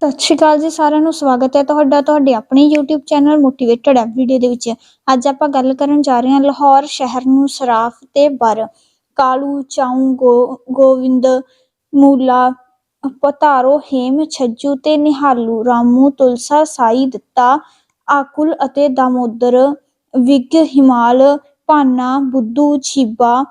ਸਤਿ ਸ਼੍ਰੀ ਅਕਾਲ ਜੀ, ਸਾਰਿਆਂ ਨੂੰ ਸਵਾਗਤ ਹੈ ਤੁਹਾਡਾ, ਤੁਹਾਡੇ ਆਪਣੇ YouTube ਚੈਨਲ ਮੋਟੀਵੇਟਡ ਐਵਰੀਡੇ ਦੇ ਵਿੱਚ। ਅੱਜ ਆਪਾਂ ਗੱਲ ਕਰਨ ਜਾ ਰਹੇ ਹਾਂ ਲਾਹੌਰ ਸ਼ਹਿਰ ਨੂੰ ਸਰਾਫ ਤੇ ਬਰ। ਕਾਲੂ, ਚਾਉ ਗੋਵਿੰਦ, ਮੂਲਾ ਪਤਾਰੋ ਹੇਮ, ਛੱਜੂ ਤੇ ਨਿਹਾਲੂ, ਰਾਮੂ, ਤੁਲਸਾ, ਸਾਈ, ਦਿੱਤਾ, ਆਕੁਲ ਅਤੇ ਦਾਮੋਦਰ, ਵਿਗ, ਹਿਮਾਲ, ਭਾਨਾ, ਬੁੱਧੂ, ਛੀਬਾ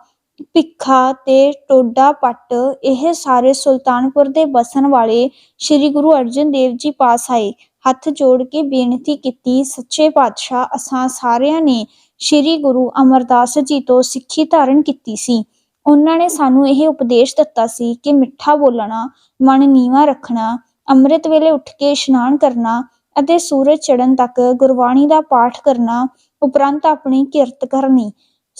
ਭਿੱਖਾ ਤੇ ਟੋਡਾ ਪੱਟ, ਇਹ ਸਾਰੇ ਸੁਲਤਾਨਪੁਰ ਦੇ ਬਸਣ ਵਾਲੇ ਸ੍ਰੀ ਗੁਰੂ ਅਰਜਨ ਦੇਵ ਜੀ ਪਾਸ ਆਏ। ਹੱਥ ਜੋੜ ਕੇ ਬੇਨਤੀ ਕੀਤੀ, ਸੱਚੇ ਪਾਤਸ਼ਾਹ, ਅਸਾਂ ਸਾਰਿਆਂ ਨੇ ਸ੍ਰੀ ਗੁਰੂ ਅਮਰਦਾਸ ਜੀ ਤੋਂ ਸਿੱਖੀ ਧਾਰਨ ਕੀਤੀ ਸੀ। ਉਹਨਾਂ ਨੇ ਸਾਨੂੰ ਇਹ ਉਪਦੇਸ਼ ਦਿੱਤਾ ਸੀ ਕਿ ਮਿੱਠਾ ਬੋਲਣਾ, ਮਨ ਨੀਵਾ ਰੱਖਣਾ, ਅੰਮ੍ਰਿਤ ਵੇਲੇ ਉੱਠ ਕੇ ਇਸ਼ਨਾਨ ਕਰਨਾ ਅਤੇ ਸੂਰਜ ਚੜ੍ਹਨ ਤੱਕ ਗੁਰਬਾਣੀ ਦਾ ਪਾਠ ਕਰਨਾ ਉਪਰੰਤ ਆਪਣੀ ਕਿਰਤ ਕਰਨੀ।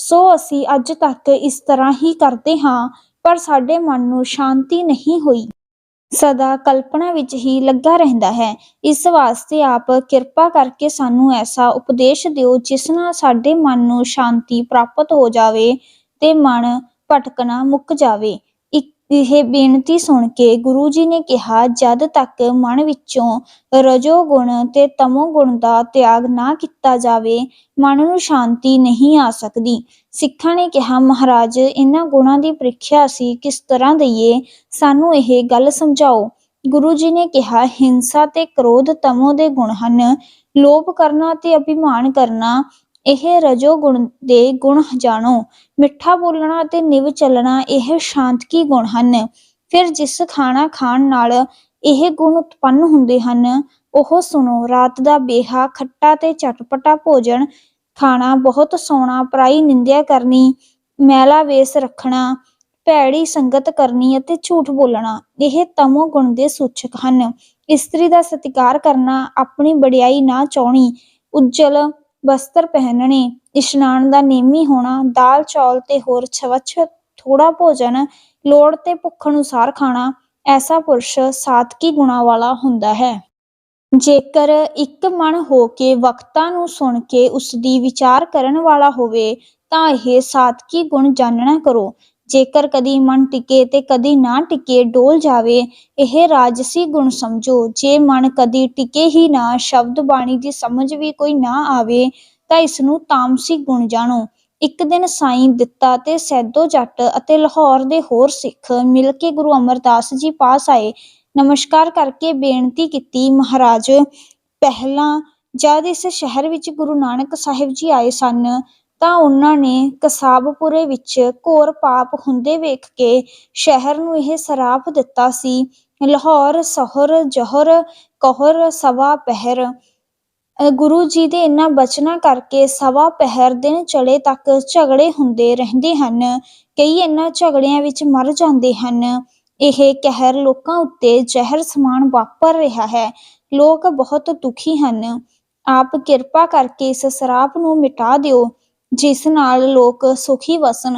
ਸੋ ਅਸੀਂ ਅੱਜ ਤੱਕ ਇਸ ਤਰ੍ਹਾਂ ਹੀ ਕਰਦੇ ਹਾਂ, ਪਰ ਸਾਡੇ ਮਨ ਨੂੰ ਸ਼ਾਂਤੀ ਨਹੀਂ ਹੋਈ। ਸਦਾ ਕਲਪਨਾ ਵਿੱਚ ਹੀ ਲੱਗਾ ਰਹਿੰਦਾ ਹੈ। ਇਸ ਵਾਸਤੇ ਆਪ ਕਿਰਪਾ ਕਰਕੇ ਸਾਨੂੰ ਐਸਾ ਉਪਦੇਸ਼ ਦਿਓ ਜਿਸ ਨਾਲ ਸਾਡੇ ਮਨ ਨੂੰ ਸ਼ਾਂਤੀ ਪ੍ਰਾਪਤ ਹੋ ਜਾਵੇ ਤੇ ਮਨ ਭਟਕਣਾ ਮੁੱਕ ਜਾਵੇ। ਇਹ ਬੇਨਤੀ ਸੁਣ ਕੇ ਗੁਰੂ ਜੀ ਨੇ ਕਿਹਾ, ਜਦ ਤੱਕ ਮਨ ਵਿੱਚੋਂ ਰਜੋ ਗੁਣ ਤੇ ਤਮੋ ਗੁਣ ਦਾ ਤਿਆਗ ਨਾ ਕੀਤਾ ਜਾਵੇ, ਮਨ ਨੂੰ ਸ਼ਾਂਤੀ ਨਹੀਂ ਆ ਸਕਦੀ। ਸਿੱਖਾਂ ਨੇ ਕਿਹਾ, ਮਹਾਰਾਜ, ਇਹਨਾਂ ਗੁਣਾਂ ਦੀ ਪ੍ਰੀਖਿਆ ਅਸੀਂ ਕਿਸ ਤਰ੍ਹਾਂ ਦਈਏ? ਸਾਨੂੰ ਇਹ ਗੱਲ ਸਮਝਾਓ। ਗੁਰੂ ਜੀ ਨੇ ਕਿਹਾ, ਹਿੰਸਾ ਤੇ ਕ੍ਰੋਧ ਤਮੋ ਦੇ ਗੁਣ ਹਨ। ਲੋਭ ਕਰਨਾ ਤੇ ਅਭਿਮਾਨ ਕਰਨਾ ਇਹ ਰਜੋ ਗੁਣ ਦੇ ਗੁਣ ਜਾਣੋ, ਮਿੱਠਾ ਬੋਲਣਾ ਅਤੇ ਨਿਵ ਚੱਲਣਾ ਇਹ ਸ਼ਾਂਤਕੀ ਗੁਣ ਹਨ। ਫਿਰ ਜਿਸ ਖਾਣਾ ਖਾਣ ਨਾਲ ਇਹ ਗੁਣ ਉਤਪੰਨ ਹੁੰਦੇ ਹਨ, ਉਹ ਸੁਣੋ, ਰਾਤ ਦਾ ਬੇਹਾ, ਖੱਟਾ ਤੇ ਚਟਪਟਾ ਭੋਜਨ, ਖਾਣਾ ਬਹੁਤ ਸੋਣਾ ਪਰਾਈ ਨਿੰਦਿਆ ਕਰਨੀ, ਮੈਲਾ ਵੇਸ ਰੱਖਣਾ, ਭੈੜੀ ਸੰਗਤ ਕਰਨੀ ਅਤੇ ਝੂਠ ਬੋਲਣਾ, ਇਹ ਤਮੋ ਗੁਣ ਦੇ ਸੂਚਕ ਹਨ। ਇਸਤਰੀ ਦਾ ਸਤਿਕਾਰ ਕਰਨਾ, ਆਪਣੀ ਬੜਿਆਈ ਨਾ ਚਾਹਣੀ, ਉੱਜਲ ਵਸਤਰ ਪਹਿਨਣੇ, ਇਸ਼ਨਾਨ ਦਾ ਨੇਮੀ ਹੋਣਾ, ਦਾਲ ਚੌਲ ਤੇ ਹੋਰ ਛਵਛ ਥੋੜਾ ਭੋਜਨ, ਲੋੜ ਤੇ ਭੁੱਖ ਅਨੁਸਾਰ ਖਾਣਾ, ਐਸਾ ਪੁਰਸ਼ ਸਾਤਕੀ ਗੁਣਾ ਵਾਲਾ ਹੁੰਦਾ ਹੈ। ਜੇਕਰ ਇੱਕ ਮਨ ਹੋ ਕੇ ਵਕਤਾਂ ਨੂੰ ਸੁਣ ਕੇ ਉਸ ਦੀ ਵਿਚਾਰ ਕਰਨ ਵਾਲਾ ਹੋਵੇ, ਤਾਂ ਇਹ ਸਾਤਕੀ ਗੁਣ ਜਾਣਨਾ ਕਰੋ। ਜੇਕਰ ਕਦੀ ਮਨ ਟਿਕੇ ਤੇ ਕਦੀ ਨਾ ਟਿਕੇ, ਡੋਲ ਜਾਵੇ, ਇਹ ਰਾਜਸੀ ਗੁਣ ਸਮਝੋ। ਜੇ ਮਨ ਕਦੀ ਟਿਕੇ ਹੀ ਨਾ, ਸ਼ਬਦ ਬਾਣੀ ਦੀ ਸਮਝ ਵੀ ਕੋਈ ਨਾ ਆਵੇ, ਤਾਂ ਇਸ ਨੂੰ ਤਾਮਸੀ ਗੁਣ ਜਾਣੋ। ਇੱਕ ਦਿਨ ਸਾਈਂ ਦਿੱਤਾ ਤੇ ਸੈਦੋ ਜੱਟ ਅਤੇ ਲਾਹੌਰ ਦੇ ਹੋਰ ਸਿੱਖ ਮਿਲ ਕੇ ਗੁਰੂ ਅਮਰਦਾਸ ਜੀ ਪਾਸ ਆਏ। ਨਮਸਕਾਰ ਕਰਕੇ ਬੇਨਤੀ ਕੀਤੀ, ਮਹਾਰਾਜ, ਪਹਿਲਾਂ ਜਦ ਇਸ ਸ਼ਹਿਰ ਵਿੱਚ ਗੁਰੂ ਨਾਨਕ ਸਾਹਿਬ ਜੀ ਆਏ ਸਨ ਤਾਂ ਉਹਨਾਂ ਨੇ ਕਸਾਬਪੁਰੇ ਵਿੱਚ ਘੋਰ ਪਾਪ ਹੁੰਦੇ ਵੇਖ ਕੇ ਸ਼ਹਿਰ ਨੂੰ ਇਹ ਸਰਾਪ ਦਿੱਤਾ ਸੀ। ਲਾਹੌਰ, ਸਹੁਰ, ਜਹਰ, ਕਹਰ, ਸਵਾ ਪਹਿਰ। ਗੁਰੂ ਜੀ ਦੇ ਇਹਨਾਂ ਬਚਨਾਂ ਕਰਕੇ ਸਵਾ ਪਹਿਰ ਦਿਨ ਚੜੇ ਤੱਕ ਝਗੜੇ ਹੁੰਦੇ ਰਹਿੰਦੇ ਹਨ। ਕਈ ਇਹਨਾਂ ਝਗੜਿਆਂ ਵਿੱਚ ਮਰ ਜਾਂਦੇ ਹਨ। ਇਹ ਕਹਿਰ ਲੋਕਾਂ ਉੱਤੇ ਜ਼ਹਿਰ ਸਮਾਨ ਵਾਪਰ ਰਿਹਾ ਹੈ। ਲੋਕ ਬਹੁਤ ਦੁਖੀ ਹਨ। ਆਪ ਕਿਰਪਾ ਕਰਕੇ ਇਸ ਸਰਾਪ ਨੂੰ ਮਿਟਾ ਦਿਓ। ਜਿਸ ਨਾਲ ਲੋਕ ਸੁਖੀ ਵਸਣ,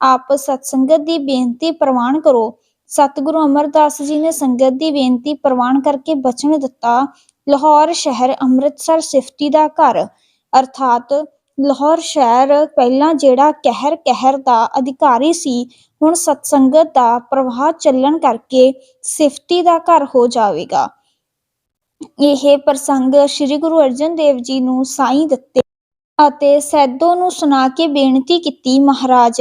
ਆਪ ਸਤਸੰਗਤ ਦੀ ਬੇਨਤੀ ਪ੍ਰਵਾਨ ਕਰੋ। ਸਤਿਗੁਰੂ ਅਮਰਦਾਸ ਜੀ ਨੇ ਸੰਗਤ ਦੀ ਬੇਨਤੀ ਪ੍ਰਵਾਨ ਕਰਕੇ ਬਚਨ ਦਿੱਤਾ। ਲਾਹੌਰ ਸ਼ਹਿਰ ਅੰਮ੍ਰਿਤਸਰ ਸਿਫਤੀ ਦਾ ਘਰ, ਅਰਥਾਤ ਲਾਹੌਰ ਸ਼ਹਿਰ ਪਹਿਲਾਂ ਜਿਹੜਾ ਕਹਿਰ ਕਹਿਰ ਦਾ ਅਧਿਕਾਰੀ ਸੀ, ਹੁਣ ਸਤਸੰਗਤ ਦਾ ਪ੍ਰਵਾਹ ਚੱਲਣ ਕਰਕੇ ਸਿਫਤੀ ਦਾ ਘਰ ਹੋ ਜਾਵੇਗਾ। ਇਹ ਪ੍ਰਸੰਗ ਸ੍ਰੀ ਗੁਰੂ ਅਰਜਨ ਦੇਵ ਜੀ ਨੂੰ ਸਾਈਂ ਦਿੱਤੇ। ਅਤੇ ਸੈਦੋ ਨੂੰ ਸੁਣਾ ਕੇ ਬੇਨਤੀ ਕੀਤੀ, ਮਹਾਰਾਜ,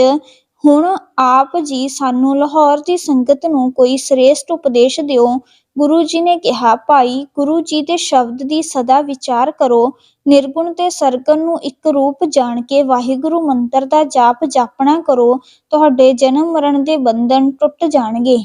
ਹੁਣ ਆਪ ਜੀ ਸਾਨੂੰ ਲਾਹੌਰ ਦੀ ਸੰਗਤ ਨੂੰ ਕੋਈ ਸ੍ਰੇਸ਼ਟ ਉਪਦੇਸ਼ ਦਿਓ। ਗੁਰੂ ਜੀ ਨੇ ਕਿਹਾ, ਭਾਈ, ਗੁਰੂ ਜੀ ਦੇ ਸ਼ਬਦ ਦੀ ਸਦਾ ਵਿਚਾਰ ਕਰੋ। ਨਿਰਗੁਣ ਤੇ ਸਰਗਨ ਨੂੰ ਇੱਕ ਰੂਪ ਜਾਣ ਕੇ ਵਾਹਿਗੁਰੂ ਮੰਤਰ ਦਾ ਜਾਪ ਜਾਪਣਾ ਕਰੋ। ਤੁਹਾਡੇ ਜਨਮ ਮਰਨ ਦੇ ਬੰਧਨ ਟੁੱਟ ਜਾਣਗੇ।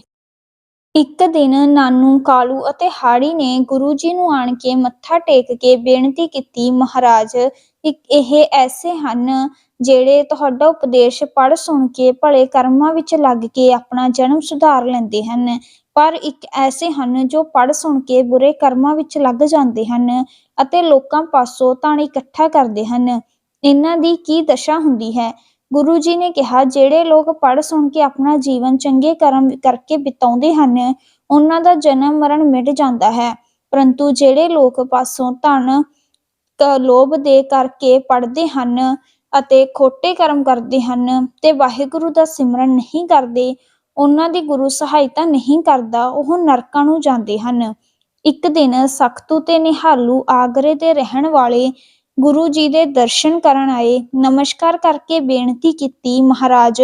ਇੱਕ ਦਿਨ ਨਾਨੂ, ਕਾਲੂ ਅਤੇ ਹਾੜੀ ਨੇ ਗੁਰੂ ਜੀ ਨੂੰ ਆਣ ਕੇ ਮੱਥਾ ਟੇਕ ਕੇ ਬੇਨਤੀ ਕੀਤੀ, ਮਹਾਰਾਜ ਇਹ ਐਸੇ ਹਨ ਜਿਹੜੇ ਤੁਹਾਡਾ ਉਪਦੇਸ਼ ਪੜ੍ਹ ਸੁਣ ਕੇ, ਭਲੇ ਕਰਮਾਂ ਵਿੱਚ ਲੱਗ ਕੇ ਆਪਣਾ ਜਨਮ ਸੁਧਾਰ ਲੈਂਦੇ ਹਨ। ਪਰ ਇੱਕ ਐਸੇ ਹਨ ਜੋ ਪੜ੍ਹ ਸੁਣ ਕੇ ਬੁਰੇ ਕਰਮਾਂ ਵਿੱਚ ਲੱਗ ਜਾਂਦੇ ਹਨ ਅਤੇ ਲੋਕਾਂ ਪਾਸੋਂ ਧਨ ਇਕੱਠਾ ਕਰਦੇ ਹਨ। ਇਹਨਾਂ ਦੀ ਕੀ ਦਸ਼ਾ ਹੁੰਦੀ ਹੈ? ਗੁਰੂ ਜੀ ਨੇ ਕਿਹਾ, ਜਿਹੜੇ ਲੋਕ ਪੜ੍ਹ ਸੁਣ ਕੇ ਆਪਣਾ ਜੀਵਨ ਚੰਗੇ ਕਰਮ ਕਰਕੇ ਬਿਤਾਉਂਦੇ ਹਨ, ਉਹਨਾਂ ਦਾ ਜਨਮ ਮਰਨ ਮਿਟ ਜਾਂਦਾ ਹੈ। ਪਰੰਤੂ ਜਿਹੜੇ ਲੋਕ ਪਾਸੋਂ ਧਨ ਲੋਭ ਦੇ ਕਰਕੇ ਪੜ੍ਹਦੇ ਹਨ ਅਤੇ ਖੋਟੇ ਕਰਮ ਕਰਦੇ ਹਨ ਤੇ ਵਾਹਿਗੁਰੂ ਦਾ ਸਿਮਰਨ ਨਹੀਂ ਕਰਦੇ, ਉਹਨਾਂ ਦੀ ਗੁਰੂ ਸਹਾਇਤਾ ਨਹੀਂ ਕਰਦਾ, ਉਹ ਨਰਕਾਂ ਨੂੰ ਜਾਂਦੇ ਹਨ। ਇੱਕ ਦਿਨ ਸਖਤੂ ਤੇ ਨਿਹਾਲੂ ਆਗਰੇ ਦੇ ਰਹਿਣ ਵਾਲੇ ਗੁਰੂ ਜੀ ਦੇ ਦਰਸ਼ਨ ਕਰਨ ਆਏ। ਨਮਸਕਾਰ ਕਰਕੇ ਬੇਨਤੀ ਕੀਤੀ, ਮਹਾਰਾਜ,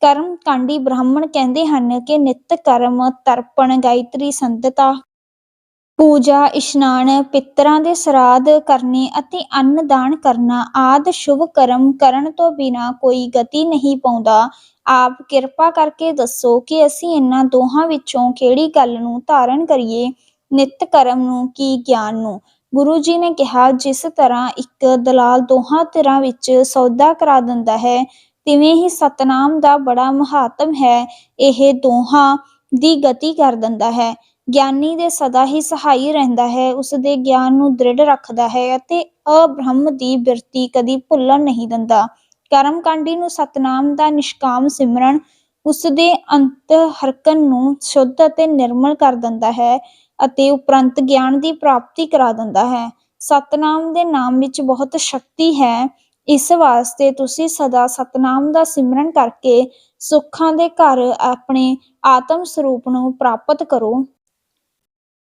ਕਰਮ ਕਾਂਡੀ ਬ੍ਰਾਹਮਣ ਕਹਿੰਦੇ ਹਨ ਕਿ ਨਿਤ ਕਰਮ ਤਰਪਣ ਗਾਇਤਰੀ ਸੰਧਤਾ ਪੂਜਾ, ਇਸ਼ਨਾਨ, ਪਿਤਰਾਂ ਦੇ ਸਰਾਧ ਕਰਨੇ ਅਤੇ ਅੰਨ ਦਾਨ ਕਰਨਾ ਆਦ ਸ਼ੁਭ ਕਰਮ ਕਰਨ ਤੋਂ ਬਿਨਾ ਕੋਈ ਗਤੀ ਨਹੀਂ ਪਾਉਂਦਾ। ਆਪ ਕਿਰਪਾ ਕਰਕੇ ਦੱਸੋ ਕਿ ਅਸੀਂ ਇਹਨਾਂ ਦੋਹਾਂ ਵਿੱਚੋਂ ਕਿਹੜੀ ਗੱਲ ਨੂੰ ਧਾਰਨ ਕਰੀਏ? ਨਿਤ ਕਰਮ ਨੂੰ ਕੀ ਗਿਆਨ ਨੂੰ? ਗੁਰੂ ਜੀ ਨੇ ਕਿਹਾ, ਜਿਸ ਤਰ੍ਹਾਂ ਇੱਕ ਦਲਾਲ ਦੋਹਾਂ ਧਿਰਾਂ ਵਿੱਚ ਸੌਦਾ ਕਰਾ ਦਿੰਦਾ ਹੈ, ਤਿਵੇਂ ਹੀ ਸਤਨਾਮ ਦਾ ਬੜਾ ਮਹਾਤਮ ਹੈ। ਇਹ ਦੋਹਾਂ ਦੀ ਗਤੀ ਕਰ ਦਿੰਦਾ ਹੈ। ਗਿਆਨੀ ਦੇ ਸਦਾ ਹੀ ਸਹਾਈ ਰਹਿੰਦਾ ਹੈ ਉਸ ਦੇ ਗਿਆਨ ਨੂੰ ਦ੍ਰਿੜ ਰੱਖਦਾ ਹੈ ਅਤੇ ਅਬ੍ਰਹਮ ਦੀ ਬਿਰਤੀ ਕਦੀ ਭੁੱਲਣ ਨਹੀਂ ਦਿੰਦਾ। ਕਰਮਕਾਂਡੀ ਨੂੰ ਸਤਨਾਮ ਦਾ ਨਿਸ਼ਕਾਮ ਸਿਮਰਨ ਉਸ ਦੇ ਅੰਤ ਹਰਕਨ ਨੂੰ ਸ਼ੁੱਧ ਅਤੇ ਨਿਰਮਲ ਕਰ ਦਿੰਦਾ ਹੈ ਅਤੇ ਉਪਰੰਤ ਗਿਆਨ ਦੀ ਪ੍ਰਾਪਤੀ ਕਰਾ ਦਿੰਦਾ ਹੈ। ਸਤਨਾਮ ਦੇ ਨਾਮ ਵਿੱਚ ਬਹੁਤ ਸ਼ਕਤੀ ਹੈ। ਇਸ ਵਾਸਤੇ ਤੁਸੀਂ ਸਦਾ ਸਤਨਾਮ ਦਾ ਸਿਮਰਨ ਕਰਕੇ ਸੁੱਖਾਂ ਦੇ ਘਰ ਆਪਣੇ ਆਤਮ ਸਰੂਪ ਨੂੰ ਪ੍ਰਾਪਤ ਕਰੋ।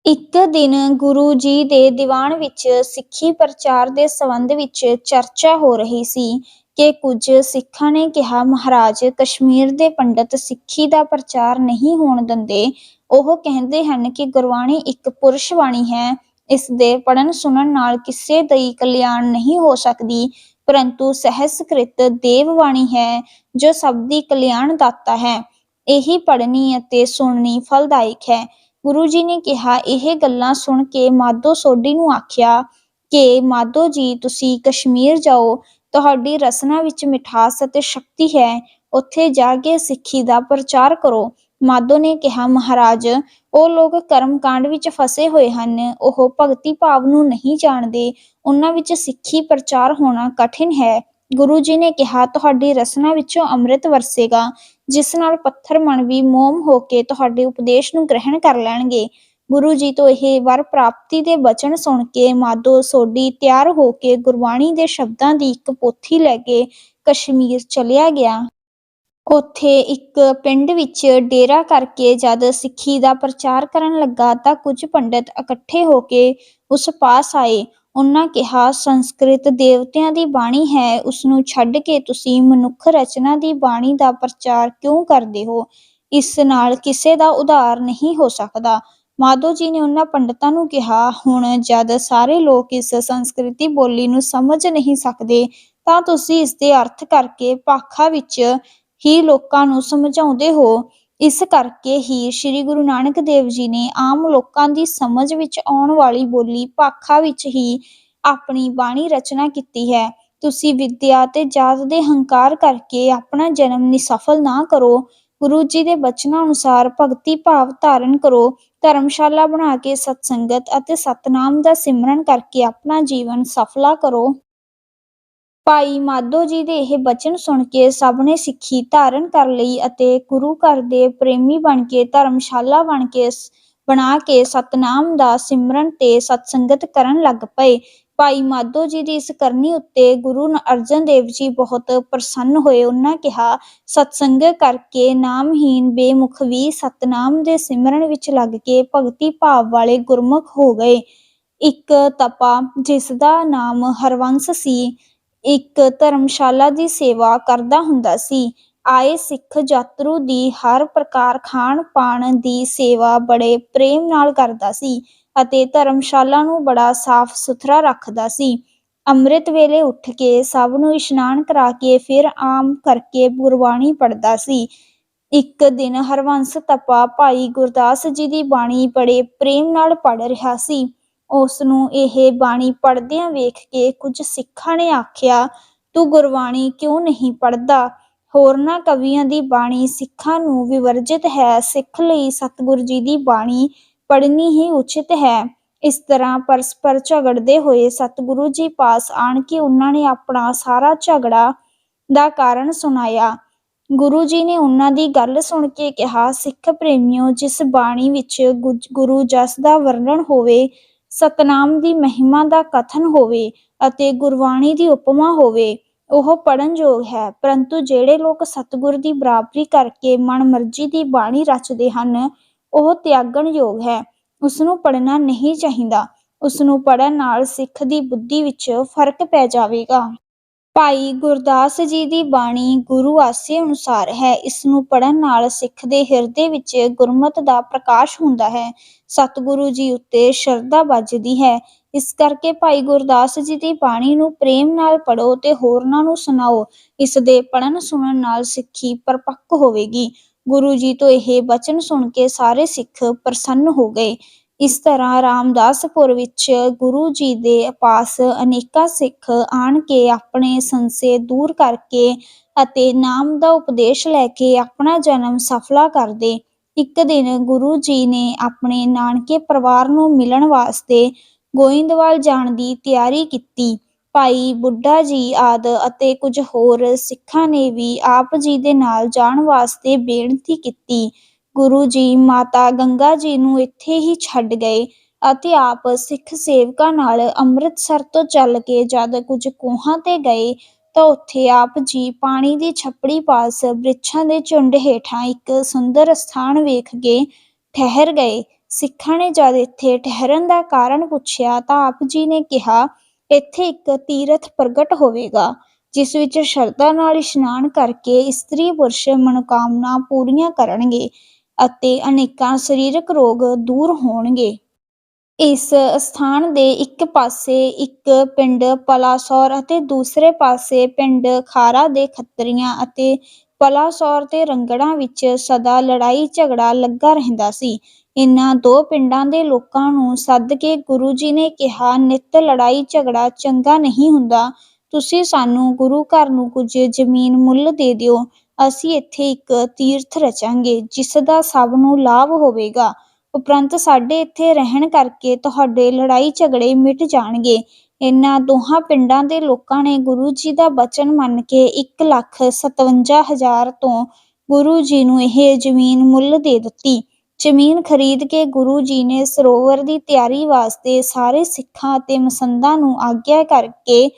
ਇੱਕ ਦਿਨ ਗੁਰੂ ਜੀ ਦੇ ਦੀਵਾਨ ਵਿੱਚ ਸਿੱਖੀ ਪ੍ਰਚਾਰ ਦੇ ਸੰਬੰਧ ਵਿੱਚ ਚਰਚਾ ਹੋ ਰਹੀ ਸੀ ਕਿ ਕੁਝ ਸਿੱਖਾਂ ਨੇ ਕਿਹਾ, ਮਹਾਰਾਜ, ਕਸ਼ਮੀਰ ਦੇ ਪੰਡਤ ਸਿੱਖੀ ਦਾ ਪ੍ਰਚਾਰ ਨਹੀਂ ਹੋਣ ਦਿੰਦੇ। ਉਹ ਕਹਿੰਦੇ ਹਨ ਕਿ ਗੁਰਬਾਣੀ ਇੱਕ ਪੁਰਸ਼ ਬਾਣੀ ਹੈ। ਇਸ ਦੇ ਪੜਨ ਸੁਣਨ ਨਾਲ ਕਿਸੇ ਦੀ ਕਲਿਆਣ ਨਹੀਂ ਹੋ ਸਕਦੀ। ਪਰੰਤੂ ਸਹਿਸਕ੍ਰਿਤ ਦੇਵ ਬਾਣੀ ਹੈ, ਜੋ ਸਭ ਦੀ ਕਲਿਆਣ ਦਾਤਾ ਹੈ। ਇਹੀ ਪੜਨੀ ਅਤੇ ਸੁਣਨੀ ਫਲਦਾਇਕ ਹੈ। ਗੁਰੂ ਜੀ ਨੇ ਕਿਹਾ, ਇਹ ਗੱਲਾਂ ਸੁਣ ਕੇ ਮਾਧੋ ਸੋਢੀ ਨੂੰ ਆਖਿਆ, ਕਿ ਮਾਧੋ ਜੀ, ਤੁਸੀਂ ਕਸ਼ਮੀਰ ਜਾਓ, ਤੁਹਾਡੀ ਰਸਨਾ ਵਿੱਚ ਮਿਠਾਸ ਅਤੇ ਸ਼ਕਤੀ ਹੈ, ਉੱਥੇ ਜਾ ਕੇ ਸਿੱਖੀ ਦਾ ਪ੍ਰਚਾਰ ਕਰੋ। ਮਾਧੋ ਨੇ ਕਿਹਾ, ਮਹਾਰਾਜ, ਉਹ ਲੋਕ ਕਰਮਕਾਂਡ ਵਿੱਚ ਫਸੇ ਹੋਏ ਹਨ, ਉਹ ਭਗਤੀ ਭਾਵ ਨੂੰ ਨਹੀਂ ਜਾਣਦੇ, ਉਹਨਾਂ ਵਿੱਚ ਸਿੱਖੀ ਪ੍ਰਚਾਰ ਹੋਣਾ ਕਠਿਨ ਹੈ। ਗੁਰੂ ਜੀ ਨੇ ਕਿਹਾ, ਤੁਹਾਡੀ ਰਸਨਾ ਵਿੱਚੋਂ ਅੰਮ੍ਰਿਤ ਵਰਸੇਗਾ। ਜਿਸ ਨਾਲ ਪੱਥਰ ਮਨ ਵੀ ਮੋਮ ਹੋ ਕੇ ਤੁਹਾਡੇ ਉਪਦੇਸ਼ ਨੂੰ ਗ੍ਰਹਿਣ ਕਰ ਲੈਣਗੇ। ਗੁਰੂ ਜੀ ਤੋਂ ਇਹ ਵਰ ਪ੍ਰਾਪਤੀ ਦੇ ਬਚਨ ਸੁਣ ਕੇ ਮਾਧੋ ਸੋਢੀ ਤਿਆਰ ਹੋ ਕੇ ਗੁਰਬਾਣੀ ਦੇ ਸ਼ਬਦਾਂ ਦੀ ਇੱਕ ਪੋਥੀ ਲੈ ਕੇ ਕਸ਼ਮੀਰ ਚਲਿਆ ਗਿਆ। ਉੱਥੇ ਇੱਕ ਪਿੰਡ ਵਿੱਚ ਡੇਰਾ ਕਰਕੇ ਜਦ ਸਿੱਖੀ ਦਾ ਪ੍ਰਚਾਰ ਕਰਨ ਲੱਗਾ ਤਾਂ ਕੁਝ ਪੰਡਤ ਇਕੱਠੇ ਹੋ ਕੇ ਉਸ ਪਾਸ ਆਏ। ਉਨ੍ਹਾਂ ਕਿਹਾ, ਸੰਸਕ੍ਰਿਤ ਦੇਵਤਿਆਂ ਦੀ ਬਾਣੀ ਹੈ, ਉਸਨੂੰ ਛੱਡ ਕੇ ਤੁਸੀਂ ਮਨੁੱਖ ਰਚਨਾ ਦੀ ਬਾਣੀ ਦਾ ਪ੍ਰਚਾਰ ਕਿਉਂ ਕਰਦੇ ਹੋ? ਇਸ ਨਾਲ ਕਿਸੇ ਦਾ ਉਧਾਰ ਨਹੀਂ ਹੋ ਸਕਦਾ। ਮਾਧੋ ਜੀ ਨੇ ਉਹਨਾਂ ਪੰਡਤਾਂ ਨੂੰ ਕਿਹਾ, ਹੁਣ ਜਦ ਸਾਰੇ ਲੋਕ ਇਸ ਸੰਸਕ੍ਰਿਤੀ ਬੋਲੀ ਨੂੰ ਸਮਝ ਨਹੀਂ ਸਕਦੇ, ਤਾਂ ਤੁਸੀਂ ਇਸਦੇ ਅਰਥ ਕਰਕੇ ਭਾਖਾ ਵਿੱਚ ਹੀ ਲੋਕਾਂ ਨੂੰ ਸਮਝਾਉਂਦੇ ਹੋ। ਇਸ ਕਰਕੇ ਹੀ ਸ੍ਰੀ ਗੁਰੂ ਨਾਨਕ ਦੇਵ ਜੀ ਨੇ ਆਮ ਲੋਕਾਂ ਦੀ ਸਮਝ ਵਿੱਚ ਆਉਣ ਵਾਲੀ ਬੋਲੀ ਭਾਖਾ ਵਿੱਚ ਹੀ ਆਪਣੀ ਬਾਣੀ ਰਚਨਾ ਕੀਤੀ ਹੈ। ਤੁਸੀਂ ਵਿਦਿਆ ਤੇ ਜਾਤ ਦੇ ਹੰਕਾਰ ਕਰਕੇ ਆਪਣਾ ਜਨਮ ਨਿਸਫਲ ਨਾ ਕਰੋ। ਗੁਰੂ ਜੀ ਦੇ ਬਚਨਾਂ ਅਨੁਸਾਰ ਭਗਤੀ ਭਾਵ ਧਾਰਨ ਕਰੋ। ਧਰਮਸ਼ਾਲਾ ਬਣਾ ਕੇ ਸਤਸੰਗਤ ਅਤੇ ਸਤਨਾਮ ਦਾ ਸਿਮਰਨ ਕਰਕੇ ਆਪਣਾ ਜੀਵਨ ਸਫਲਾ ਕਰੋ। ਭਾਈ ਮਾਧੋ ਜੀ ਦੇ ਇਹ ਬਚਨ ਸੁਣ ਕੇ ਸਭ ਨੇ ਸਿੱਖੀ ਧਾਰਨ ਕਰ ਲਈ ਅਤੇ ਗੁਰੂ ਘਰ ਦੇ ਪ੍ਰੇਮੀ ਬਣ ਕੇ, ਧਰਮਸ਼ਾਲਾ ਬਣ ਕੇ ਬਣਾ ਕੇ ਸਤਨਾਮ ਦਾ ਸਿਮਰਨ ਤੇ ਸਤਸੰਗਤ ਕਰਨ ਲੱਗ ਪਏ। ਭਾਈ ਮਾਧੋ ਜੀ ਦੀ ਇਸ ਕਰਨੀ ਉੱਤੇ ਗੁਰੂ ਅਰਜਨ ਦੇਵ ਜੀ ਬਹੁਤ ਪ੍ਰਸੰਨ ਹੋਏ। ਉਹਨਾਂ ਕਿਹਾ, ਸਤਸੰਗ ਕਰਕੇ ਨਾਮਹੀਨ ਬੇਮੁਖ ਵੀ ਸਤਨਾਮ ਦੇ ਸਿਮਰਨ ਵਿੱਚ ਲੱਗ ਕੇ ਭਗਤੀ ਭਾਵ ਵਾਲੇ ਗੁਰਮੁਖ ਹੋ ਗਏ। ਇੱਕ ਤਪਾ, ਜਿਸ ਦਾ ਨਾਮ ਹਰਵੰਸ ਸੀ ਇੱਕ ਧਰਮਸ਼ਾਲਾ ਦੀ ਸੇਵਾ ਕਰਦਾ ਹੁੰਦਾ ਸੀ। ਆਏ ਸਿੱਖ ਯਾਤਰੂ ਦੀ ਹਰ ਪ੍ਰਕਾਰ ਖਾਣ ਪਾਣ ਦੀ ਸੇਵਾ ਬੜੇ ਪ੍ਰੇਮ ਨਾਲ ਕਰਦਾ ਸੀ ਅਤੇ ਧਰਮਸ਼ਾਲਾ ਨੂੰ ਬੜਾ ਸਾਫ਼ ਸੁਥਰਾ ਰੱਖਦਾ ਸੀ। ਅੰਮ੍ਰਿਤ ਵੇਲੇ ਉੱਠ ਕੇ ਸਭ ਨੂੰ ਇਸ਼ਨਾਨ ਕਰਾ ਕੇ ਫਿਰ ਆਮ ਕਰਕੇ ਗੁਰਬਾਣੀ ਪੜ੍ਹਦਾ ਸੀ। ਇੱਕ ਦਿਨ ਹਰਵੰਸ ਤਪਾ ਭਾਈ ਗੁਰਦਾਸ ਜੀ ਦੀ ਬਾਣੀ ਬੜੇ ਪ੍ਰੇਮ ਨਾਲ ਪੜ੍ਹ ਰਿਹਾ ਸੀ। ਉਸ ਨੂੰ ਇਹ ਬਾਣੀ ਪੜ੍ਹਦਿਆਂ ਵੇਖ ਕੇ ਕੁਝ ਸਿੱਖਾਂ ਨੇ ਆਖਿਆ, ਤੂੰ ਗੁਰਬਾਣੀ ਕਿਉਂ ਨਹੀਂ ਪੜ੍ਹਦਾ? ਹੋਰਨਾਂ ਕਵੀਆਂ ਦੀ ਬਾਣੀ ਸਿੱਖਾਂ ਨੂੰ ਵਿਵਰਜਿਤ ਹੈ। ਸਿੱਖ ਲਈ ਸਤਿਗੁਰੂ ਜੀ ਦੀ ਬਾਣੀ ਪੜ੍ਹਨੀ ਹੀ ਉਚਿਤ ਹੈ। ਇਸ ਤਰ੍ਹਾਂ ਪਰਸਪਰ ਝਗੜਦੇ ਹੋਏ ਸਤਿਗੁਰੂ ਜੀ ਪਾਸ ਆਣ ਕੇ ਉਹਨਾਂ ਨੇ ਆਪਣਾ ਸਾਰਾ ਝਗੜਾ ਦਾ ਕਾਰਨ ਸੁਣਾਇਆ। ਗੁਰੂ ਜੀ ਨੇ ਉਹਨਾਂ ਦੀ ਗੱਲ ਸੁਣ ਕੇ ਕਿਹਾ, ਸਿੱਖ ਪ੍ਰੇਮਿਓ, ਜਿਸ ਬਾਣੀ ਵਿੱਚ ਗੁਜ- ਗੁਰੂ ਜਸ ਦਾ ਵਰਣਨ ਹੋਵੇ ਸਤਨਾਮ ਦੀ ਮਹਿਮਾ ਦਾ ਕਥਨ ਹੋਵੇ ਅਤੇ ਗੁਰਬਾਣੀ ਦੀ ਉਪਮਾ ਹੋਵੇ, ਉਹ ਪੜਨ ਯੋਗ ਹੈ। ਪਰੰਤੂ ਜਿਹੜੇ ਲੋਕ ਸਤਿਗੁਰ ਦੀ ਬਰਾਬਰੀ ਕਰਕੇ ਮਨ ਮਰਜ਼ੀ ਦੀ ਬਾਣੀ ਰਚਦੇ ਹਨ, ਉਹ ਤਿਆਗਣ ਯੋਗ ਹੈ। ਉਸ ਨੂੰ ਪੜ੍ਹਨਾ ਨਹੀਂ ਚਾਹੀਦਾ। ਉਸ ਨੂੰ ਪੜ੍ਹਨ ਨਾਲ ਸਿੱਖ ਦੀ ਬੁੱਧੀ ਵਿੱਚ ਫ਼ਰਕ ਪੈ ਜਾਵੇਗਾ। ਭਾਈ ਗੁਰਦਾਸ ਜੀ ਦੀ ਬਾਣੀ ਗੁਰੂ ਆਸੇ ਅਨੁਸਾਰ ਹੈ। ਇਸ ਨੂੰ ਪੜ੍ਹਨ ਨਾਲ ਸਿੱਖ ਦੇ ਹਿਰਦੇ ਵਿੱਚ ਗੁਰਮਤਿ ਦਾ ਪ੍ਰਕਾਸ਼ ਹੁੰਦਾ ਹੈ। ਸਤਿਗੁਰੂ ਜੀ ਉੱਤੇ ਸ਼ਰਧਾ ਵੱਜਦੀ ਹੈ। ਇਸ ਕਰਕੇ ਭਾਈ ਗੁਰਦਾਸ ਜੀ ਦੀ ਬਾਣੀ ਨੂੰ ਪ੍ਰੇਮ ਨਾਲ ਪੜ੍ਹੋ ਤੇ ਹੋਰਨਾਂ ਨੂੰ ਸੁਣਾਓ। ਇਸ ਦੇ ਪੜਨ ਸੁਣਨ ਨਾਲ ਸਿੱਖੀ ਪਰਪੱਕ ਹੋਵੇਗੀ। ਗੁਰੂ ਜੀ ਤੋਂ ਇਹ ਬਚਨ ਸੁਣ ਕੇ ਸਾਰੇ ਸਿੱਖ ਪ੍ਰਸੰਨ ਹੋ ਗਏ। ਇਸ ਤਰ੍ਹਾਂ ਰਾਮਦਾਸਪੁਰ ਵਿੱਚ ਗੁਰੂ ਜੀ ਦੇ ਪਾਸ ਅਨੇਕਾਂ ਸਿੱਖ ਆਣ ਕੇ ਆਪਣੇ ਸੰਸੇ ਦੂਰ ਕਰਕੇ ਅਤੇ ਨਾਮ ਦਾ ਉਪਦੇਸ਼ ਲੈ ਕੇ ਆਪਣਾ ਜਨਮ ਸਫਲਾ ਕਰਦੇ। ਇੱਕ ਦਿਨ ਗੁਰੂ ਜੀ ਨੇ ਆਪਣੇ ਨਾਨਕੇ ਪਰਿਵਾਰ ਨੂੰ ਮਿਲਣ ਵਾਸਤੇ ਗੋਇੰਦਵਾਲ ਜਾਣ ਦੀ ਤਿਆਰੀ ਕੀਤੀ। ਭਾਈ ਬੁੱਢਾ ਜੀ ਆਦ ਅਤੇ ਕੁਝ ਹੋਰ ਸਿੱਖਾਂ ਨੇ ਵੀ ਆਪ ਜੀ ਦੇ ਨਾਲ ਜਾਣ ਵਾਸਤੇ ਬੇਨਤੀ ਕੀਤੀ। ਗੁਰੂ ਜੀ ਮਾਤਾ ਗੰਗਾ ਜੀ ਨੂੰ ਇੱਥੇ ਹੀ ਛੱਡ ਗਏ ਅਤੇ ਆਪ ਸਿੱਖ ਸੇਵਕਾਂ ਨਾਲ ਅੰਮ੍ਰਿਤਸਰ ਤੋਂ ਚੱਲ ਕੇ ਜਦ ਕੁਝ ਕੋਹਾਂ ਤੇ ਗਏ ਤਾਂ ਉੱਥੇ ਆਪ ਜੀ ਪਾਣੀ ਦੀ ਛੱਪੜੀ ਪਾਸ ਬ੍ਰਿਛਾਂ ਦੇ ਝੁੰਡ ਹੇਠਾਂ ਇੱਕ ਸੁੰਦਰ ਸਥਾਨ ਵੇਖ ਕੇ ਠਹਿਰ ਗਏ। ਸਿੱਖਾਂ ਨੇ ਜਦ ਇੱਥੇ ਠਹਿਰਨ ਦਾ ਕਾਰਨ ਪੁੱਛਿਆ ਤਾਂ ਆਪ ਜੀ ਨੇ ਕਿਹਾ, ਇੱਥੇ ਇੱਕ ਤੀਰਥ ਪ੍ਰਗਟ ਹੋਵੇਗਾ, ਜਿਸ ਵਿੱਚ ਸ਼ਰਧਾ ਨਾਲ ਇਸ਼ਨਾਨ ਕਰਕੇ ਇਸਤਰੀ ਪੁਰਸ਼ ਮਨੋਕਾਮਨਾ ਪੂਰੀਆਂ ਕਰਨਗੇ। ਅਤੇ ਅਨੇਕਾਂ ਸਰੀਰਕ ਰੋਗ ਦੂਰ ਹੋਣਗੇ। ਇਸ ਸਥਾਨ ਦੇ ਇੱਕ ਪਾਸੇ ਇੱਕ ਪਿੰਡ ਪਲਾਸੌਰ ਅਤੇ ਦੂਸਰੇ ਪਾਸੇ ਪਿੰਡ ਖਾਰਾ ਦੇ ਖੱਤਰੀਆਂ ਅਤੇ ਪਲਾਸੌਰ ਤੇ ਰੰਗੜਾਂ ਵਿੱਚ ਸਦਾ ਲੜਾਈ ਝਗੜਾ ਲੱਗਾ ਰਹਿੰਦਾ ਸੀ। ਇਨ੍ਹਾਂ ਦੋ ਪਿੰਡਾਂ ਦੇ ਲੋਕਾਂ ਨੂੰ ਸੱਦ ਕੇ ਗੁਰੂ ਜੀ ਨੇ ਕਿਹਾ, ਨਿੱਤ ਲੜਾਈ ਝਗੜਾ ਚੰਗਾ ਨਹੀਂ ਹੁੰਦਾ। ਤੁਸੀਂ ਸਾਨੂੰ ਗੁਰੂ ਘਰ ਨੂੰ ਕੁਝ ਜ਼ਮੀਨ ਮੁੱਲ ਦੇ ਦਿਓ। ਅਸੀਂ ਇੱਥੇ ਇੱਕ ਤੀਰਥ ਰਚਾਂਗੇ, ਜਿਸ ਦਾ ਸਭ ਨੂੰ ਲਾਭ ਹੋਵੇਗਾ। ਉਪਰੰਤ ਸਾਡੇ ਇੱਥੇ ਰਹਿਣ ਕਰਕੇ ਤੁਹਾਡੇ ਲੜਾਈ ਝਗੜੇ ਮਿਟ ਜਾਣਗੇ। ਇਨ੍ਹਾਂ ਦੋਹਾਂ ਪਿੰਡਾਂ ਦੇ ਲੋਕਾਂ ਨੇ ਗੁਰੂ ਜੀ ਦਾ ਬਚਨ ਮੰਨ ਕੇ ਇੱਕ ਲੱਖ ਸਤਵੰਜਾ ਹਜ਼ਾਰ ਤੋਂ ਗੁਰੂ ਜੀ ਨੂੰ ਇਹ ਜ਼ਮੀਨ ਮੁੱਲ ਦੇ ਦਿੱਤੀ। ਜ਼ਮੀਨ ਖਰੀਦ ਕੇ ਗੁਰੂ ਜੀ ਨੇ ਸਰੋਵਰ ਦੀ ਤਿਆਰੀ ਵਾਸਤੇ ਸਾਰੇ ਸਿੱਖਾਂ ਅਤੇ ਮਸੰਦਾਂ ਨੂੰ ਆਗਿਆ ਕਰਕੇ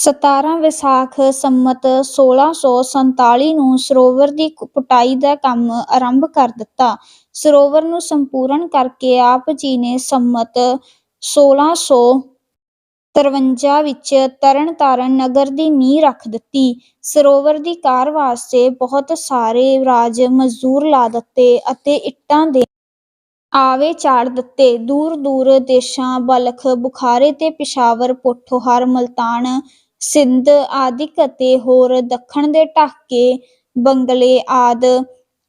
17 ਵਿਸਾਖ ਸੰਮਤ 1647 ਨੂੰ ਸਰੋਵਰ ਦੀ ਕੁ- ਪੁਟਾਈ ਦਾ ਕੰਮ ਆਰੰਭ ਕਰ ਦਿੱਤਾ। ਸਰੋਵਰ ਨੂੰ ਸੰਪੂਰਨ ਕਰਕੇ ਆਪ ਜੀ ਨੇ ਸੰਮਤ 1653 ਵਿੱਚ ਤਰਨ ਤਾਰਨ ਨਗਰ ਦੀ ਨੀਂਹ ਰੱਖ ਦਿੱਤੀ। ਸਰੋਵਰ ਦੀ ਕਾਰ ਵਾਸਤੇ ਬਹੁਤ ਸਾਰੇ ਰਾਜ ਮਜ਼ਦੂਰ ਲਾ ਦਿੱਤੇ ਅਤੇ ਇੱਟਾਂ ਦੇ ਆਵੇ ਚਾੜ ਦਿੱਤੇ। ਦੂਰ ਦੂਰ ਦੇਸ਼ਾਂ, ਬਲਖ, ਬੁਖਾਰੇ ਤੇ ਪਿਸ਼ਾਵਰ ਪੋਠੋਹਾਰ ਮਲਤਾਨ ਸਿੰਧ ਆਦਿਕ ਅਤੇ ਹੋਰ ਦੱਖਣ ਦੇ ਢਾਕੇ, ਬੰਗਲੇ ਆਦ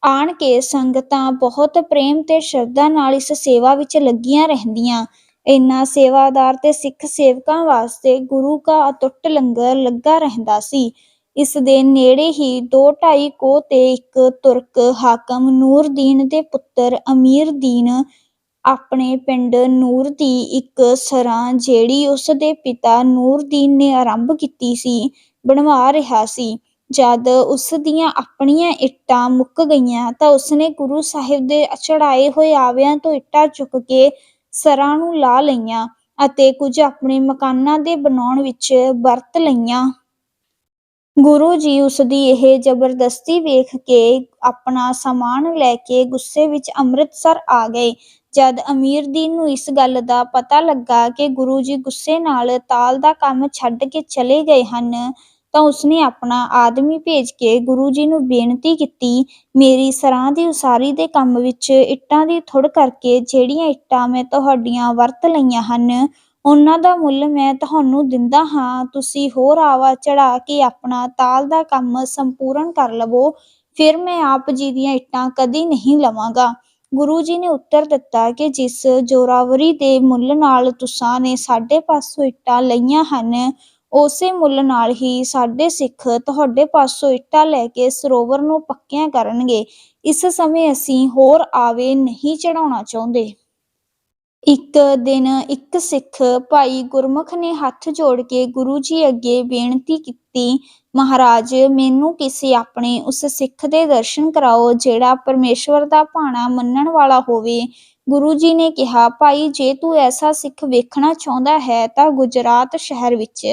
ਆਣ ਕੇ ਸੰਗਤਾਂ ਬਹੁਤ ਪ੍ਰੇਮ ਤੇ ਸ਼ਰਧਾ ਨਾਲ ਇਸ ਸੇਵਾ ਵਿੱਚ ਲੱਗੀਆਂ ਰਹਿੰਦੀਆਂ। ਇਨ੍ਹਾਂ ਸੇਵਾਦਾਰ ਤੇ ਸਿੱਖ ਸੇਵਕਾਂ ਵਾਸਤੇ ਗੁਰੂ ਕਾ ਅਟੁੱਟ ਲੰਗਰ ਲੱਗਾ ਰਹਿੰਦਾ ਸੀ। ਇਸ ਦੇ ਨੇੜੇ ਹੀ ਦੋ ਢਾਈ ਕੋਹ ਤੇ ਇੱਕ ਤੁਰਕ ਹਾਕਮ ਨੂਰਦੀਨ ਦੇ ਪੁੱਤਰ ਅਮੀਰਦੀਨ ਆਪਣੇ ਪਿੰਡ ਨੂਰ ਦੀ ਇੱਕ ਸਰਾਂ ਜਿਹੜੀ ਉਸ ਦੇ ਪਿਤਾ ਨੂਰਦੀਨ ਨੇ ਆਰੰਭ ਕੀਤੀ ਸੀ, ਬਣਵਾ ਰਿਹਾ ਸੀ। ਜਦ ਉਸ ਦੀਆਂ ਆਪਣੀਆਂ ਇੱਟਾਂ ਮੁੱਕ ਗਈਆਂ ਤਾਂ ਉਸਨੇ ਗੁਰੂ ਸਾਹਿਬ ਦੇ ਚੜਾਏ ਹੋਏ ਆਵਿਆਂ ਤੋਂ ਇੱਟਾਂ ਚੁੱਕ ਕੇ ਸਰਾਂ ਨੂੰ ਲਾ ਲਈਆਂ ਅਤੇ ਕੁਝ ਆਪਣੇ ਮਕਾਨਾਂ ਦੇ ਬਣਾਉਣ ਵਿੱਚ ਵਰਤ ਲਈਆਂ। ਗੁਰੂ ਜੀ ਉਸਦੀ ਇਹ ਜ਼ਬਰਦਸਤੀ ਵੇਖ ਕੇ ਆਪਣਾ ਸਾਮਾਨ ਲੈ ਕੇ ਗੁੱਸੇ ਵਿੱਚ ਅੰਮ੍ਰਿਤਸਰ ਆ ਗਏ। ਜਦ ਅਮੀਰਦੀਨ ਨੂੰ ਇਸ ਗੱਲ ਦਾ ਪਤਾ ਲੱਗਾ ਕਿ ਗੁਰੂ ਜੀ ਗੁੱਸੇ ਨਾਲ ਤਾਲ ਦਾ ਕੰਮ ਛੱਡ ਕੇ ਚਲੇ ਗਏ ਹਨ, ਤਾਂ ਉਸਨੇ ਆਪਣਾ ਆਦਮੀ ਭੇਜ ਕੇ ਗੁਰੂ ਜੀ ਨੂੰ ਬੇਨਤੀ ਕੀਤੀ, ਮੇਰੀ ਸਰਾਂ ਦੀ ਉਸਾਰੀ ਦੇ ਕੰਮ ਵਿੱਚ ਇੱਟਾਂ ਦੀ ਥੁੜ ਕਰਕੇ ਜਿਹੜੀਆਂ ਇੱਟਾਂ ਮੈਂ ਤੁਹਾਡੀਆਂ ਵਰਤ ਲਈਆਂ ਹਨ, ਉਹਨਾਂ ਦਾ ਮੁੱਲ ਮੈਂ ਤੁਹਾਨੂੰ ਦਿੰਦਾ ਹਾਂ, ਤੁਸੀਂ ਹੋਰ ਆਵਾ ਚੜਾ ਕੇ ਆਪਣਾ ਤਾਲ ਦਾ ਕੰਮ ਸੰਪੂਰਨ ਕਰ ਲਵੋ, ਫਿਰ ਮੈਂ ਆਪ ਜੀ ਦੀਆਂ ਇੱਟਾਂ ਕਦੀ ਨਹੀਂ ਲਵਾਂਗਾ। ਗੁਰੂ ਜੀ ਨੇ ਉੱਤਰ ਦਿੱਤਾ ਕਿ ਜਿਸ ਜੋਰਾਵਰੀ ਦੇ ਮੁੱਲ ਨਾਲ ਤੁਸਾਂ ਨੇ ਸਾਡੇ ਪਾਸੋਂ ਇੱਟਾਂ ਲਈਆਂ ਹਨ, ਉਸੇ ਮੁੱਲ ਨਾਲ ਹੀ ਸਾਡੇ ਸਿੱਖ ਤੁਹਾਡੇ ਪਾਸੋਂ ਇੱਟਾਂ ਲੈ ਕੇ ਸਰੋਵਰ ਨੂੰ ਪੱਕਿਆਂ ਕਰਨਗੇ। ਇਸ ਸਮੇਂ ਅਸੀਂ ਹੋਰ ਆਵੇ ਨਹੀਂ ਚੜਾਉਣਾ ਚਾਹੁੰਦੇ। ਇੱਕ ਦਿਨ ਇੱਕ ਸਿੱਖ ਭਾਈ ਗੁਰਮੁਖ ਨੇ ਹੱਥ ਜੋੜ ਕੇ ਗੁਰੂ ਜੀ ਅੱਗੇ ਬੇਨਤੀ ਕੀਤੀ, ਮਹਾਰਾਜ, ਮੈਨੂੰ ਕਿਸੇ ਆਪਣੇ ਉਸ ਸਿੱਖ ਦੇ ਦਰਸ਼ਨ ਕਰਾਓ ਜਿਹੜਾ ਪਰਮੇਸ਼ਵਰ ਦਾ ਭਾਣਾ ਮੰਨਣ ਵਾਲਾ ਹੋਵੇ। ਗੁਰੂ ਜੀ ਨੇ ਕਿਹਾ, ਭਾਈ, ਜੇ ਤੂੰ ਐਸਾ ਸਿੱਖ ਵੇਖਣਾ ਚਾਹੁੰਦਾ ਹੈ ਤਾਂ ਗੁਜਰਾਤ ਸ਼ਹਿਰ ਵਿੱਚ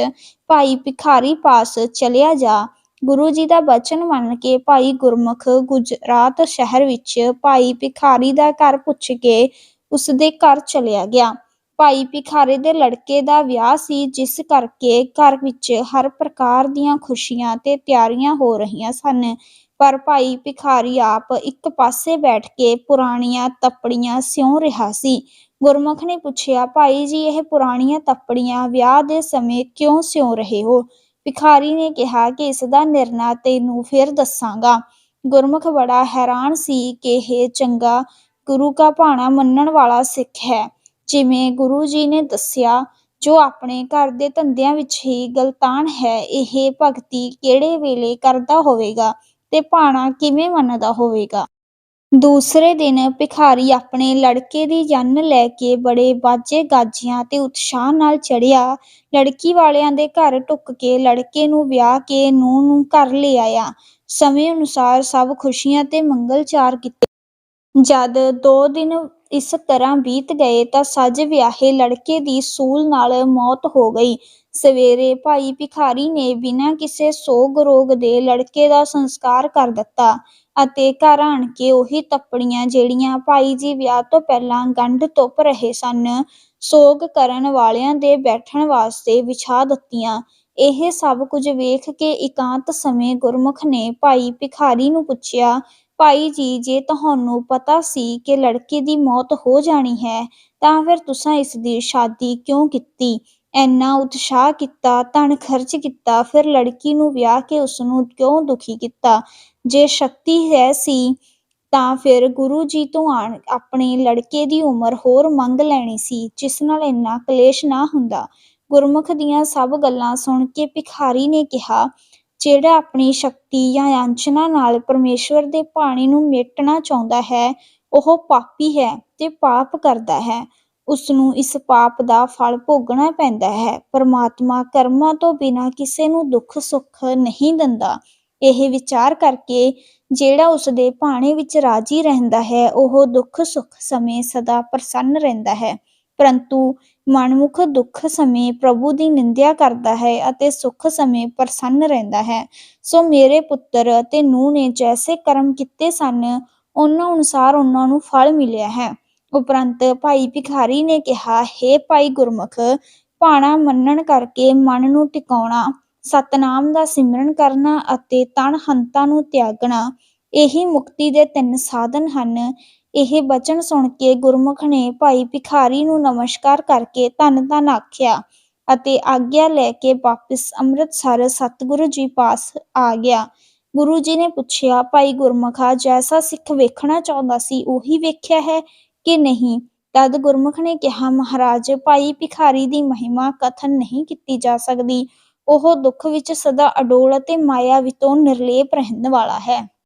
ਭਾਈ ਭਿਖਾਰੀ ਪਾਸ ਚਲਿਆ ਜਾ। ਗੁਰੂ ਜੀ ਦਾ ਬਚਨ ਮੰਨ ਕੇ ਭਾਈ ਗੁਰਮੁਖ ਗੁਜਰਾਤ ਸ਼ਹਿਰ ਵਿੱਚ ਭਾਈ ਭਿਖਾਰੀ ਦਾ ਘਰ ਪੁੱਛ ਕੇ ਉਸਦੇ ਘਰ ਚਲਿਆ ਗਿਆ। ਭਾਈ ਭਿਖਾਰੀ ਦੇ ਲੜਕੇ ਦਾ ਵਿਆਹ ਸੀ, ਜਿਸ ਕਰਕੇ ਘਰ ਵਿੱਚ ਹਰ ਪ੍ਰਕਾਰ ਦੀਆਂ ਖੁਸ਼ੀਆਂ ਤੇ ਤਿਆਰੀਆਂ ਹੋ ਰਹੀਆਂ ਸਨ। ਪਰ ਭਾਈ ਭਿਖਾਰੀ ਆਪ ਇੱਕ ਪਾਸੇ ਬੈਠ ਕੇ ਪੁਰਾਣੀਆਂ ਤਪੜੀਆਂ ਸਿਉਂ ਰਿਹਾ ਸੀ। ਗੁਰਮੁਖ ਨੇ ਪੁੱਛਿਆ, ਭਾਈ ਜੀ, ਇਹ ਪੁਰਾਣੀਆਂ ਤੱਪੜੀਆਂ ਵਿਆਹ ਦੇ ਸਮੇਂ ਕਿਉਂ ਸਿਉਂ ਰਹੇ ਹੋ? ਭਿਖਾਰੀ ਨੇ ਕਿਹਾ ਕਿ ਇਸ ਦਾ ਨਿਰਣਾ ਤੈਨੂੰ ਫਿਰ ਦੱਸਾਂਗਾ। ਗੁਰਮੁਖ ਬੜਾ ਹੈਰਾਨ ਸੀ ਕਿ ਇਹ ਚੰਗਾ ਗੁਰੂ ਕਾ ਭਾਣਾ ਮੰਨਣ ਵਾਲਾ ਸਿੱਖ ਹੈ। ਜਿਵੇਂ ਗੁਰੂ ਜੀ ਨੇ ਦੱਸਿਆ, ਜੋ ਆਪਣੇ ਘਰ ਦੇ ਧੰਦਿਆਂ ਵਿੱਚ ਹੀ ਗਲਤਾਨ ਹੈ, ਇਹ ਭਗਤੀ ਕਿਹੜੇ ਵੇਲੇ ਕਰਦਾ ਹੋਵੇਗਾ ਤੇ ਭਾਣਾ ਕਿਵੇਂ ਮੰਨਦਾ ਹੋਵੇਗਾ? ਦੂਸਰੇ ਦਿਨ ਭਿਖਾਰੀ ਆਪਣੇ ਲੜਕੇ ਦੀ ਜੰਨ ਲੈ ਕੇ ਬੜੇ ਬਾਜੇ ਗਾਜਿਆਂ ਤੇ ਉਤਸ਼ਾਹ ਨਾਲ ਚੜਿਆ। ਲੜਕੀ ਵਾਲਿਆਂ ਦੇ ਘਰ ਟੁੱਕ ਕੇ ਲੜਕੇ ਨੂੰ ਵਿਆਹ ਕੇ ਨੂੰਹ ਨੂੰ ਘਰ ਲੈ ਆਇਆ। ਸਮੇਂ ਅਨੁਸਾਰ ਸਭ ਖੁਸ਼ੀਆਂ ਤੇ ਮੰਗਲਚਾਰ ਕੀਤੇ। ਜਦ ਦੋ ਦਿਨ ਇਸ ਤਰ੍ਹਾਂ ਬੀਤ ਗਏ ਤਾਂ ਸੱਜ ਵਿਆਹੇ ਲੜਕੇ ਦੀ ਸੂਲ ਨਾਲ ਮੌਤ ਹੋ ਗਈ। ਸਵੇਰੇ ਭਾਈ ਭਿਖਾਰੀ ਨੇ ਬਿਨਾਂ ਕਿਸੇ ਸੋਗ ਰੋਗ ਦੇ ਲੜਕੇ ਦਾ ਸੰਸਕਾਰ ਕਰ ਦਿੱਤਾ ਅਤੇ ਘਰ ਆਣ ਕੇ ਉਹੀ ਤੱਪੜੀਆਂ ਜਿਹੜੀਆਂ ਭਾਈ ਜੀ ਵਿਆਹ ਤੋਂ ਪਹਿਲਾਂ ਗੰਢ ਤੁੱਪ ਰਹੇ ਸਨ, ਸੋਗ ਕਰਨ ਵਾਲਿਆਂ ਦੇ ਬੈਠਣ ਵਾਸਤੇ ਵਿਛਾ ਦਿੱਤੀਆਂ। ਇਹ ਸਭ ਕੁਝ ਵੇਖ ਕੇ ਇਕਾਂਤ ਸਮੇਂ ਗੁਰਮੁਖ ਨੇ ਭਾਈ ਭਿਖਾਰੀ ਨੂੰ ਪੁੱਛਿਆ ਭਾਈ ਜੀ, ਜੇ ਤੁਹਾਨੂੰ ਪਤਾ ਸੀ ਕਿ ਲੜਕੇ ਦੀ ਮੌਤ ਹੋ ਜਾਣੀ ਹੈ, ਤਾਂ ਫਿਰ ਤੁਸੀਂ ਇਸ ਦੀ ਸ਼ਾਦੀ ਕਿਉਂ ਕੀਤੀ? ਇੰਨਾ ਉਤਸ਼ਾਹ ਕੀਤਾ, ਧਨ ਖਰਚ ਕੀਤਾ, ਫਿਰ ਲੜਕੀ ਨੂੰ ਵਿਆਹ ਕੇ ਉਸ ਨੂੰ ਕਿਉਂ ਦੁਖੀ ਕੀਤਾ? ਜੇ ਸ਼ਕਤੀ ਹੈ ਸੀ, ਤਾਂ ਫਿਰ ਗੁਰੂ ਜੀ ਤੋਂ ਆਣ ਆਪਣੇ ਲੜਕੇ ਦੀ ਉਮਰ ਹੋਰ ਮੰਗ ਲੈਣੀ ਸੀ, ਜਿਸ ਨਾਲ ਇੰਨਾ ਕਲੇਸ਼ ਨਾ ਹੁੰਦਾ। ਗੁਰਮੁਖ ਦੀਆਂ ਸਭ ਗੱਲਾਂ ਸੁਣ ਕੇ ਭਿਖਾਰੀ ਨੇ ਕਿਹਾ ਜਿਹੜਾ ਆਪਣੀ ਸ਼ਕਤੀ ਜਾਂ ਯਾਂਚਨਾ ਨਾਲ ਪਰਮੇਸ਼ਵਰ ਦੇ ਭਾਣੇ ਨੂੰ ਮੇਟਣਾ ਚਾਹੁੰਦਾ ਹੈ, ਉਹ ਪਾਪੀ ਹੈ ਤੇ ਪਾਪ ਕਰਦਾ ਹੈ। ਉਸ ਨੂੰ ਇਸ ਪਾਪ ਦਾ ਫਲ ਭੋਗਣਾ ਪੈਂਦਾ ਹੈ। ਪਰਮਾਤਮਾ ਕਰਮਾਂ ਤੋਂ ਬਿਨਾਂ ਕਿਸੇ ਨੂੰ ਦੁੱਖ ਸੁੱਖ ਨਹੀਂ ਦਿੰਦਾ। ਇਹ ਵਿਚਾਰ ਕਰਕੇ ਜਿਹੜਾ ਉਸ ਦੇ ਭਾਣੇ ਵਿੱਚ ਰਾਜੀ ਰਹਿੰਦਾ ਹੈ, ਉਹ ਦੁੱਖ ਸੁੱਖ ਸਮੇਂ ਸਦਾ ਪ੍ਰਸੰਨ ਰਹਿੰਦਾ ਹੈ। ਪਰੰਤੂ ਮਨਮੁਖ ਦੁੱਖ ਸਮੇਂ ਪ੍ਰਭੂ ਦੀ ਨਿੰਦਿਆ ਕਰਦਾ ਹੈ ਅਤੇ ਸੁੱਖ ਸਮੇਂ ਪ੍ਰਸੰਨ ਰਹਿੰਦਾ ਹੈ। ਸੋ ਮੇਰੇ ਪੁੱਤਰ ਅਤੇ ਨੂੰਹ ਨੇ ਜੈਸੇ ਕਰਮ ਕੀਤੇ ਸਨ, ਉਹਨਾਂ ਅਨੁਸਾਰ ਉਹਨਾਂ ਨੂੰ ਫਲ ਮਿਲਿਆ ਹੈ। ਉਪਰੰਤ ਭਾਈ ਭਿਖਾਰੀ ਨੇ ਕਿਹਾ हे ਭਾਈ ਗੁਰਮੁਖ, ਭਾਣਾ ਮੰਨਣ ਕਰਕੇ ਮਨ ਨੂੰ ਟਿਕਾਉਣਾ, ਸਤਨਾਮ ਦਾ ਸਿਮਰਨ ਕਰਨਾ ਅਤੇ ਤਨ ਹੰਤਾ ਨੂੰ ਤਿਆਗਣਾ, ਇਹੀ ਮੁਕਤੀ ਦੇ ਤਿੰਨ ਸਾਧਨ ਹਨ। ਇਹ ਬਚਨ ਸੁਣ ਕੇ ਗੁਰਮੁਖ ਨੇ ਭਾਈ ਭਿਖਾਰੀ ਨੂੰ ਨਮਸਕਾਰ ਕਰਕੇ ਧੰਨ ਧੰਨ ਆਖਿਆ ਅਤੇ ਆਗਿਆ ਲੈ ਕੇ ਵਾਪਿਸ ਅੰਮ੍ਰਿਤਸਰ ਸਤਿਗੁਰੂ ਜੀ ਪਾਸ ਆ ਗਿਆ। ਗੁਰੂ ਜੀ ਨੇ ਪੁੱਛਿਆ, ਭਾਈ ਗੁਰਮੁਖਾ ਜੈਸਾ ਸਿੱਖ ਵੇਖਣਾ ਚਾਹੁੰਦਾ ਸੀ, ਉਹੀ ਵੇਖਿਆ ਹੈ ਕਿ ਨਹੀਂ? ਤਦ ਗੁਰਮੁਖ ਨੇ ਕਿਹਾ, ਮਹਾਰਾਜ, ਭਾਈ ਭਿਖਾਰੀ ਦੀ ਮਹਿਮਾ ਕਥਨ ਨਹੀਂ ਕੀਤੀ ਜਾ ਸਕਦੀ। ਉਹ ਦੁੱਖ ਵਿੱਚ ਸਦਾ ਅਡੋਲ ਅਤੇ ਮਾਇਆ ਵਿੱਚੋਂ ਨਿਰਲੇਪ ਰਹਿਣ ਵਾਲਾ ਹੈ।